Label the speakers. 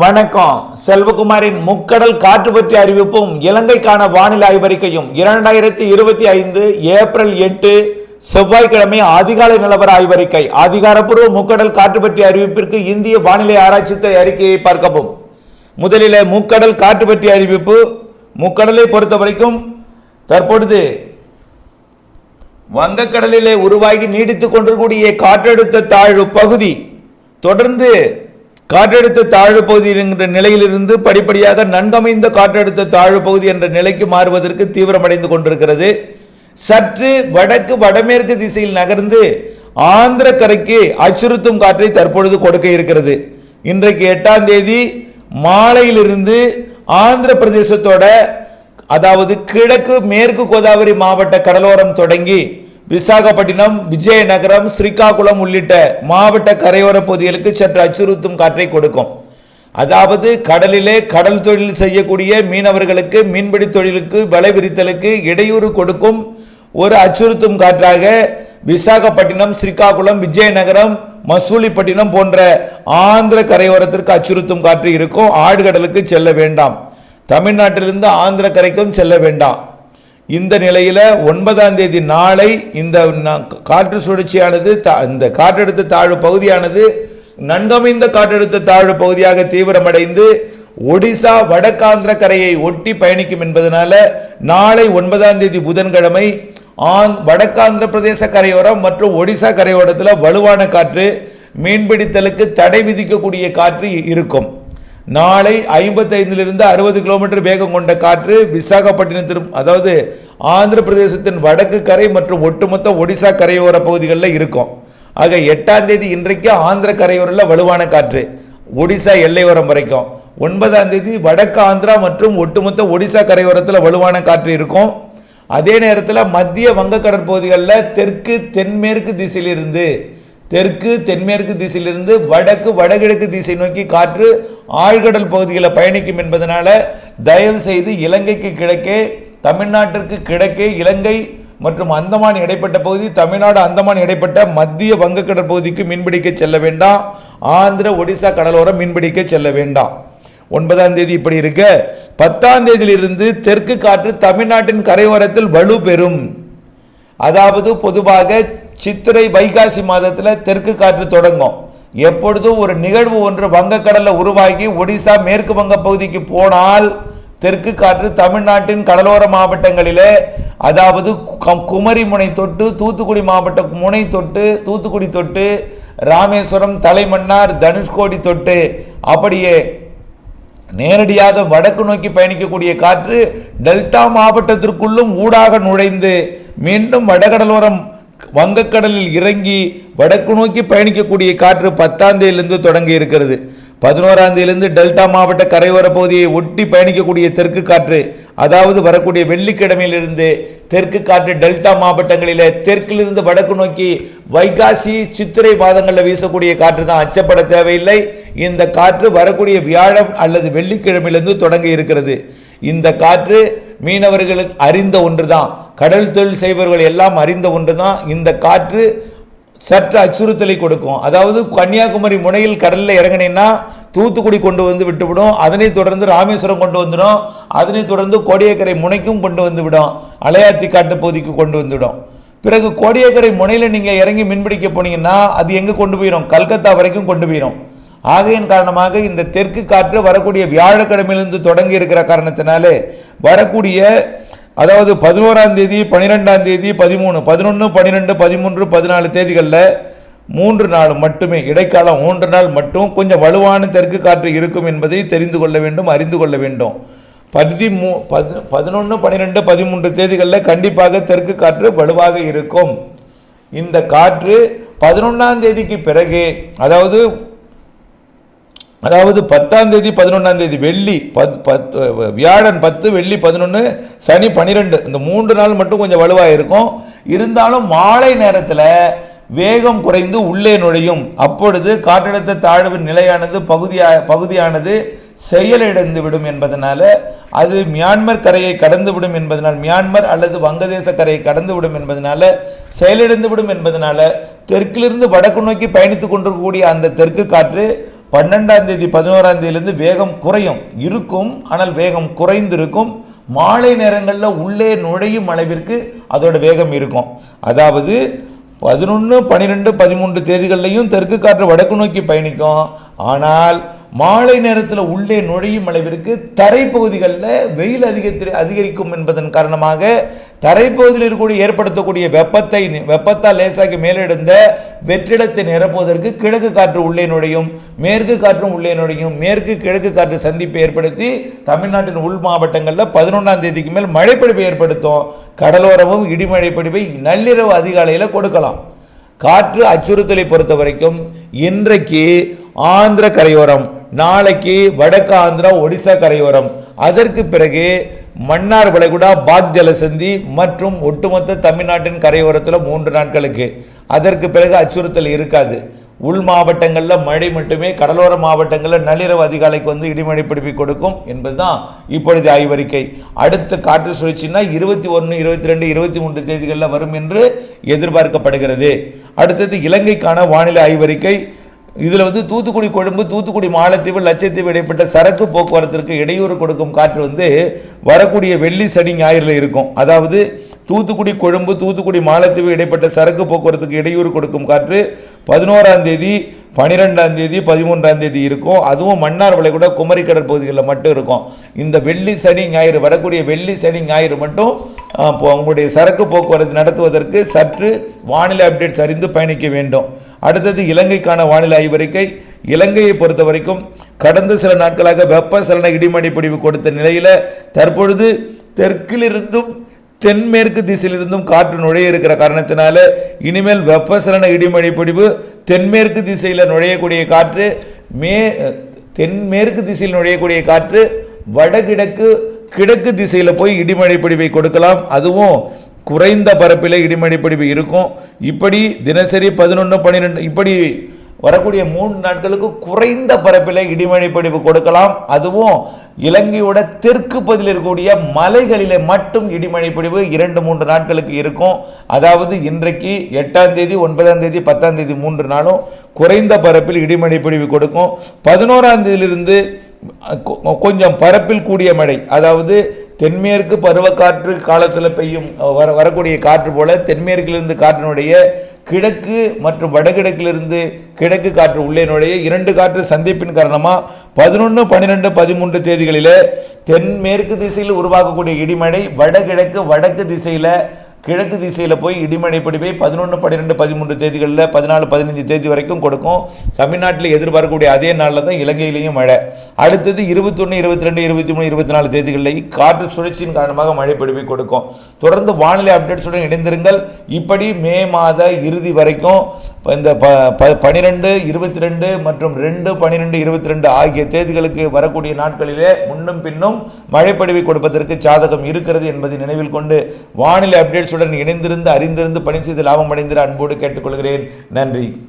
Speaker 1: வணக்கம். செல்வகுமாரின் முக்கடல் காற்று பற்றிய அறிவிப்பும் இலங்கைக்கான வானிலை ஆய்வறிக்கையும் இரண்டாயிரத்தி இருபத்தி ஐந்து ஏப்ரல் எட்டு செவ்வாய்க்கிழமை அதிகாலை நிலவர ஆய்வறிக்கை. அதிகாரப்பூர்வ முக்கடல் காற்று பற்றிய அறிவிப்பிற்கு இந்திய வானிலை ஆராய்ச்சித்துறை அறிக்கையை பார்க்கவும். முதலிலே முக்கடல் காற்று பற்றிய அறிவிப்பு. முக்கடலை பொறுத்த வரைக்கும் தற்பொழுது வங்கக்கடலிலே உருவாகி நீடித்துக் கொண்டிருக்கூடிய காற்றழுத்த தாழ்வு பகுதி தொடர்ந்து காற்றழுத்த தாழ்வு பகுதி என்ற நிலையிலிருந்து படிப்படியாக நன்கமைந்த காற்றழுத்த தாழ்வு பகுதி என்ற நிலைக்கு மாறுவதற்கு தீவிரமடைந்து கொண்டிருக்கிறது. சற்று வடக்கு வடமேற்கு திசையில் நகர்ந்து ஆந்திர கரைக்கு அச்சுறுத்தும் காற்றை தற்பொழுது கொடுக்க இருக்கிறது. இன்றைக்கு எட்டாம் தேதி மாலையிலிருந்து ஆந்திர பிரதேசத்தோட அதாவது கிழக்கு மேற்கு கோதாவரி மாவட்ட கடலோரம் தொடங்கி விசாகப்பட்டினம் விஜயநகரம் ஸ்ரீகாகுளம் உள்ளிட்ட மாவட்ட கரையோர பகுதிகளுக்கு சற்று அச்சுறுத்தும் காற்றை கொடுக்கும். அதாவது கடலிலே கடல் தொழில் செய்யக்கூடிய மீனவர்களுக்கு மீன்பிடி தொழிலுக்கு வலை விரித்தலுக்கு இடையூறு கொடுக்கும் ஒரு அச்சுறுத்தும் காற்றாக விசாகப்பட்டினம் ஸ்ரீகாகுளம் விஜயநகரம் மசூலிப்பட்டினம் போன்ற ஆந்திர கரையோரத்திற்கு அச்சுறுத்தும் காற்று இருக்கும். ஆழ்கடலுக்கு செல்ல வேண்டாம். தமிழ்நாட்டிலிருந்து ஆந்திர கரைக்கும் செல்ல வேண்டாம். இந்த நிலையில் ஒன்பதாம் தேதி நாளை இந்த காற்று சுழற்சியானது இந்த காற்றழுத்த தாழ்வு பகுதியானது நன்கமைந்த காற்றழுத்த தாழ்வு பகுதியாக தீவிரமடைந்து ஒடிசா வடக்காந்திர கரையை ஒட்டி பயணிக்கும் என்பதனால நாளை ஒன்பதாம் தேதி புதன்கிழமை ஆங் வடக்காந்திர பிரதேச கரையோரம் மற்றும் ஒடிசா கரையோரத்தில் வலுவான காற்று மீன்பிடித்தலுக்கு தடை விதிக்கக்கூடிய காற்று இருக்கும். நாளை ஐம்பத்தைந்திலிருந்து அறுபது கிலோமீட்டர் வேகம் கொண்ட காற்று விசாகப்பட்டினத்திலும் அதாவது ஆந்திர பிரதேசத்தின் வடக்கு கரை மற்றும் ஒட்டுமொத்த ஒடிசா கரையோர பகுதிகளில் இருக்கும். ஆக எட்டாம் தேதி இன்றைக்கு ஆந்திர கரையோரில் வலுவான காற்று. ஒடிசா எல்லையோரம் வரைக்கும். ஒன்பதாம் தேதி வடக்கு ஆந்திரா மற்றும் ஒட்டுமொத்த ஒடிசா கரையோரத்தில் வலுவான காற்று இருக்கும். அதே நேரத்தில் மத்திய வங்கக்கடற்பகுதிகளில் தெற்கு தென்மேற்கு திசையிலிருந்து தெற்கு தென்மேற்கு திசையிலிருந்து வடக்கு வடகிழக்கு திசை நோக்கி காற்று ஆழ்கடல் பகுதிகளை பயணிக்கும் என்பதனால தயவு செய்து இலங்கைக்கு கிழக்கே தமிழ்நாட்டிற்கு கிழக்கே இலங்கை மற்றும் அந்தமான் இடைப்பட்ட பகுதி தமிழ்நாடு அந்தமான் இடைப்பட்ட மத்திய வங்கக்கடல் பகுதிக்கு மீன்பிடிக்க செல்ல வேண்டாம். ஆந்திர ஒடிசா கடலோரம் மீன்பிடிக்க செல்ல வேண்டாம். ஒன்பதாம் தேதி இப்படி இருக்க பத்தாம் தேதியிலிருந்து தெற்கு காற்று தமிழ்நாட்டின் கரையோரத்தில் வலு பெறும் அதாவது பொதுவாக சித்திரை வைகாசி மாதத்தில் தெற்கு காற்று தொடங்கும். எப்பொழுதும் ஒரு நிகழ்வு ஒன்று வங்கக்கடலில் உருவாகி ஒடிசா மேற்கு வங்க பகுதிக்கு போனால் தெற்கு காற்று தமிழ்நாட்டின் கடலோர மாவட்டங்களிலே அதாவது குமரி முனை தொட்டு தூத்துக்குடி மாவட்ட முனை தொட்டு தூத்துக்குடி தொட்டு ராமேஸ்வரம் தலைமன்னார் தனுஷ்கோடி தொட்டு அப்படியே நேரடியாக வடக்கு நோக்கி பயணிக்கக்கூடிய காற்று டெல்டா மாவட்டத்திற்குள்ளும் ஊடாக நுழைந்து மீண்டும் வடகடலோரம் வங்கக்கடலில் இறங்கி வடக்கு நோக்கி பயணிக்கக்கூடிய காற்று பத்தாம் தேதியிலிருந்து தொடங்கி இருக்கிறது. பதினோராம் தேதியிலிருந்து டெல்டா மாவட்ட கரையோர பகுதியை ஒட்டி பயணிக்கக்கூடிய தெற்கு காற்று அதாவது வரக்கூடிய வெள்ளிக்கிழமையிலிருந்து தெற்கு காற்று டெல்டா மாவட்டங்களில் தெற்கிலிருந்து வடக்கு நோக்கி வைகாசி சித்திரை மாதங்களில் வீசக்கூடிய காற்று தான். அச்சப்பட தேவையில்லை. இந்த காற்று வரக்கூடிய வியாழம் அல்லது வெள்ளிக்கிழமையிலிருந்து தொடங்கி இருக்கிறது. இந்த காற்று மீனவர்களுக்கு அறிந்த ஒன்று தான் கடல் தொழில் செய்பவர்கள் எல்லாம் அறிந்த ஒன்றுதான். இந்த காற்று சற்று அச்சுறுத்தலை கொடுக்கும். அதாவது கன்னியாகுமரி முனையில் கடலில் இறங்கினீங்கன்னா தூத்துக்குடி கொண்டு வந்து விட்டுவிடும். அதனைத் தொடர்ந்து ராமேஸ்வரம் கொண்டு வந்துடும். அதனைத் தொடர்ந்து கோடியக்கரை முனைக்கும் கொண்டு வந்துவிடும் அலையாத்தி காட்டு பகுதிக்கு கொண்டு வந்துவிடும் பிறகு கோடியக்கரை முனையில் நீங்கள் இறங்கி மீன்பிடிக்க போனீங்கன்னா அது எங்கே கொண்டு போயிடும் கல்கத்தா வரைக்கும் கொண்டு போயிடும் ஆகையின் காரணமாக இந்த தெற்கு காற்று வரக்கூடிய வியாழக்கிழமையிலிருந்து தொடங்கி இருக்கிற காரணத்தினாலே வரக்கூடிய அதாவது பதினோராம் தேதி பன்னிரெண்டாம் தேதி பதிமூணு பதினொன்று பன்னிரெண்டு பதிமூன்று பதினாலு தேதிகளில் மூன்று நாள் மட்டுமே இடைக்காலம் மூன்று நாள் மட்டும் கொஞ்சம் வலுவான தெற்கு காற்று இருக்கும் என்பதை தெரிந்து கொள்ள வேண்டும் அறிந்து கொள்ள வேண்டும். பதிமூ பதி பதினொன்று பன்னிரெண்டு பதிமூன்று தேதிகளில் கண்டிப்பாக தெற்கு காற்று வலுவாக இருக்கும். இந்த காற்று பதினொன்றாம் தேதிக்கு பிறகு அதாவது அதாவது பத்தாம் தேதி பதினொன்றாம் தேதி வெள்ளி பத் பத்து வியாழன் பத்து வெள்ளி பதினொன்று சனி பன்னிரெண்டு இந்த மூன்று நாள் மட்டும் கொஞ்சம் வலுவாக இருக்கும். இருந்தாலும் மாலை நேரத்தில் வேகம் குறைந்து உள்ளே நுழையும். அப்பொழுது காற்றழுத்த தாழ்வு நிலையானது பகுதியா பகுதியானது செயலிழந்து விடும் என்பதனால அது மியான்மர் கரையை கடந்து விடும் என்பதனால் மியான்மர் அல்லது வங்கதேச கரையை கடந்து விடும் என்பதனால செயலிழந்து விடும் என்பதனால தெற்கிலிருந்து வடக்கு நோக்கி பயணித்துக் கொண்டிருக்கக்கூடிய அந்த தெற்கு காற்று பன்னெண்டாம் தேதி பதினோராம் தேதியிலேருந்து வேகம் குறையும். இருக்கும் ஆனால் வேகம் குறைந்திருக்கும். மாலை நேரங்களில் உள்ளே நுழையும் அளவிற்கு அதோட வேகம் இருக்கும். அதாவது பதினொன்று பன்னிரெண்டு பதிமூன்று தேதிகள்லையும் தெற்கு காற்று வடக்கு நோக்கி பயணிக்கும். ஆனால் மாலை நேரத்தில் உள்ளே நுழையும் அளவிற்கு தரைப்பகுதிகளில் வெயில் அதிகரி அதிகரிக்கும் என்பதன் காரணமாக தரைப்பகுதியில் இருக்கக்கூடிய ஏற்படுத்தக்கூடிய வெப்பத்தை வெப்பத்தால் லேசாக்கி மேலெடுந்த வெற்றிடத்தை நிரப்புவதற்கு கிழக்கு காற்று உள்ளே நுழையும் மேற்கு காற்றும் உள்ளே நுழையும் மேற்கு கிழக்கு காற்று சந்திப்பை ஏற்படுத்தி தமிழ்நாட்டின் உள் மாவட்டங்களில் பதினொன்றாம் தேதிக்கு மேல் மழைப்பிடிப்பை ஏற்படுத்தும். கடலோரமும் இடிமழை பிடிப்பை நள்ளிரவு அதிகாலையில் கொடுக்கலாம். காற்று அச்சுறுத்தலை பொறுத்த வரைக்கும் இன்றைக்கு ஆந்திர கரையோரம் நாளைக்கு வடக்கு ஆந்திரா ஒடிசா கரையோரம். அதற்கு பிறகு மன்னார் வளைகுடா பாக் ஜலசந்தி மற்றும் ஒட்டுமொத்த தமிழ்நாட்டின் கரையோரத்தில் மூன்று நாட்களுக்கு. அதற்கு பிறகு அச்சுறுத்தல் இருக்காது. உள் மாவட்டங்களில் மழை மட்டுமே கடலோர மாவட்டங்களில் நள்ளிரவு அதிகாலைக்கு வந்து இடிமழை பிடிப்பி கொடுக்கும் என்பதுதான் இப்பொழுது ஆய்வறிக்கை அடுத்த காற்று சுழற்சினா இருபத்தி ஒன்று இருபத்தி ரெண்டு இருபத்தி மூன்று தேதிகளில் வரும் என்று எதிர்பார்க்கப்படுகிறது. அடுத்தது இலங்கைக்கான வானிலை ஆய்வறிக்கை இதில் வந்து தூத்துக்குடி கொழும்பு தூத்துக்குடி மாலத்தீவு லட்சத்தீவு இடைப்பட்ட சரக்கு போக்குவரத்திற்கு இடையூறு கொடுக்கும் காற்று வந்து வரக்கூடிய வெள்ளி சனி ஞாயிறில் இருக்கும். அதாவது தூத்துக்குடி கொழும்பு தூத்துக்குடி மாலத்தீவு இடைப்பட்ட சரக்கு போக்குவரத்துக்கு இடையூறு கொடுக்கும் காற்று பதினோராம் தேதி பனிரெண்டாம் தேதி பதிமூன்றாம் தேதி இருக்கும். அதுவும் மன்னார் வளைகுடா குமரி பகுதிகளில் மட்டும் இருக்கும். இந்த வெள்ளி சனி ஞாயிறு வரக்கூடிய வெள்ளி சனி ஞாயிறு மட்டும் ஆ, உங்களுடைய சரக்கு போக்குவரத்து நடத்துவதற்கு சற்று வானிலை அப்டேட்ஸ் அறிந்து பயணிக்க வேண்டும். அடுத்தது இலங்கைக்கான வானிலை ஆய்வறிக்கை. இலங்கையை பொறுத்த வரைக்கும் கடந்த சில நாட்களாக வெப்பசலன இடிமடை பிடிவு கொடுத்த நிலையில் தற்பொழுது தெற்கிலிருந்தும் தென்மேற்கு திசையிலிருந்தும் காற்று நுழைய இருக்கிற காரணத்தினால இனிமேல் வெப்பசலன இடிமழை பிடிவு தென்மேற்கு திசையில் நுழையக்கூடிய காற்று மே தென்மேற்கு திசையில் நுழையக்கூடிய காற்று வடகிழக்கு கிழக்கு திசையில் போய் இடிமழை பிடிவை கொடுக்கலாம். அதுவும் குறைந்த பரப்பில் இடிமழை பிடிவு இருக்கும். இப்படி தினசரி பதினொன்று பன்னிரெண்டு இப்படி வரக்கூடிய மூன்று நாட்களுக்கு குறைந்த பரப்பில் இடிமழை பிடிவு கொடுக்கலாம். அதுவும் இலங்கையோட தெற்கு பகுதியில் இருக்கக்கூடிய மலைகளில் மட்டும் இடிமழை பிடிவு இரண்டு மூன்று நாட்களுக்கு இருக்கும். அதாவது இன்றைக்கு எட்டாம் தேதி ஒன்பதாம் தேதி பத்தாம் தேதி மூன்று நாளும் குறைந்த பரப்பில் இடிமழை பிடிவு கொடுக்கும். பதினோராம் தேதியிலிருந்து கொ- கொஞ்சம் பரப்பில் கூடிய மழை அதாவது தென்மேற்கு பருவக்காற்று காலத்தில் பெய்யும் வர வரக்கூடிய காற்று போல தென்மேற்கிலிருந்து காற்றினுடைய கிழக்கு மற்றும் வடகிழக்கிலிருந்து கிழக்கு காற்று உள்ளே நுழைய இரண்டு காற்று சந்திப்பின் காரணமாக பதினொன்று பன்னிரெண்டு பதிமூன்று தேதிகளில் தென்மேற்கு திசையில் உருவாக்கக்கூடிய இடிமழை வடகிழக்கு வடக்கு திசையில் கிழக்கு திசையில் போய் இடிமழை பிடிப்பை பதினொன்று பன்னிரெண்டு பதிமூன்று தேதிகளில் பதினாலு பதினஞ்சு தேதி வரைக்கும் கொடுக்கும். தமிழ்நாட்டில் எதிர்பார்க்கக்கூடிய அதே நாளில் தான் இலங்கையிலையும் மழை. அடுத்தது இருபத்தொன்று இருபத்தி ரெண்டு இருபத்தி மூணு இருபத்தி நாலு தேதிகளில் காற்று சுழற்சியின் காரணமாக மழை பிடிப்பை கொடுக்கும். தொடர்ந்து வானிலை அப்டேட்ஸுடன் இணைந்திருங்கள். இப்படி மே மாத இறுதி வரைக்கும் இந்த ப ப- பனிரெண்டு இருபத்தி ரெண்டு மற்றும் ரெண்டு பன்னிரெண்டு இருபத்தி ரெண்டு ஆகிய தேதிகளுக்கு வரக்கூடிய நாட்களிலே முன்னும் பின்னும் மழைப்படிவை கொடுப்பதற்கு சாதகம் இருக்கிறது என்பதை நினைவில் கொண்டு வானிலை நிகழ்ச்சியுடன் இணைந்திருந்து அறிந்திருந்து பணி செய்து லாபம் அடைந்திட அன்போடு கேட்டுக்கொள்கிறேன். நன்றி.